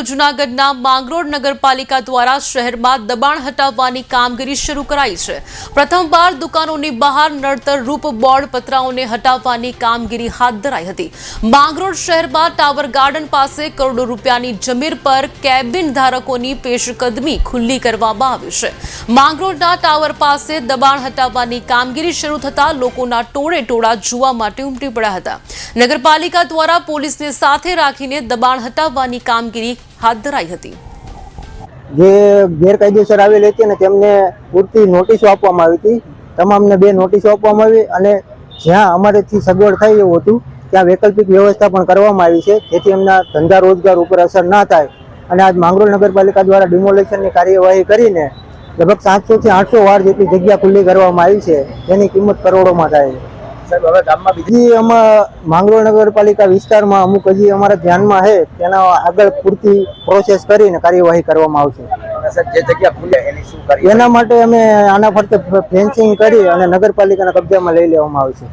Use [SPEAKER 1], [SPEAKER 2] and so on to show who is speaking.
[SPEAKER 1] જૂનાગઢના માંગરોળ નગરપાલિકા દ્વારા શહેરમાં દબાણ હટાવવાની કામગીરી શરૂ કરાઈ છે. પ્રથમવાર દુકાનોની બહાર નડતર રૂપ બોર્ડ પતરાઓને હટાવવાની કામગીરી હાથ ધરાઈ હતી. માંગરોળ શહેરમાં ટાવર ગાર્ડન પાસે કરોડો રૂપિયાની જમીન પર કેબિન ધારકોની પેશકદમી ખુલ્લી કરવામાં આવી છે. માંગરોળના ટાવર પાસે દબાણ હટાવવાની કામગીરી શરૂ થતાં લોકોના ટોળે ટોળા જોવા માટે ઉમટી પડ્યા હતા. નગરપાલિકા દ્વારા પોલીસને સાથે રાખીને દબાણ હટાવવાની કામગીરી હાથ ધરાઈ હતી.
[SPEAKER 2] જે ગેરકાયદેસર આવેલી હતી ને તેમને પૂરતી નોટિસો આપવામાં આવી હતી. તમામને બે નોટિસો આપવામાં આવી અને જ્યાં અમારેથી સગવડ થાય એવું હતું, ત્યાં વૈકલ્પિક વ્યવસ્થા પણ કરવામાં આવી છે. જેથી એમના ધંધા રોજગાર ઉપર અસર ના થાય. અને આજ માંગરોળ નગરપાલિકા દ્વારા ડિમોલેશનની કાર્યવાહી કરીને લગભગ સાતસો થી આઠસો વાર જેટલી જગ્યા ખુલ્લી કરવામાં આવી છે. જેની કિંમત કરોડોમાં થાય. છે
[SPEAKER 3] સાહેબ હવે ગામમાં બીજી
[SPEAKER 2] આમાં માંગરોળ નગરપાલિકા વિસ્તારમાં અમુક હજી અમારા ધ્યાનમાં છે તેના આગળ પૂરતી પ્રોસેસ કરીને કાર્યવાહી કરવામાં આવશે.
[SPEAKER 3] જે જગ્યા ખુલે એની
[SPEAKER 2] એના માટે અમે આના ફરતે ફેન્સિંગ કરી અને નગરપાલિકાના કબજામાં લઈ લેવામાં આવશે.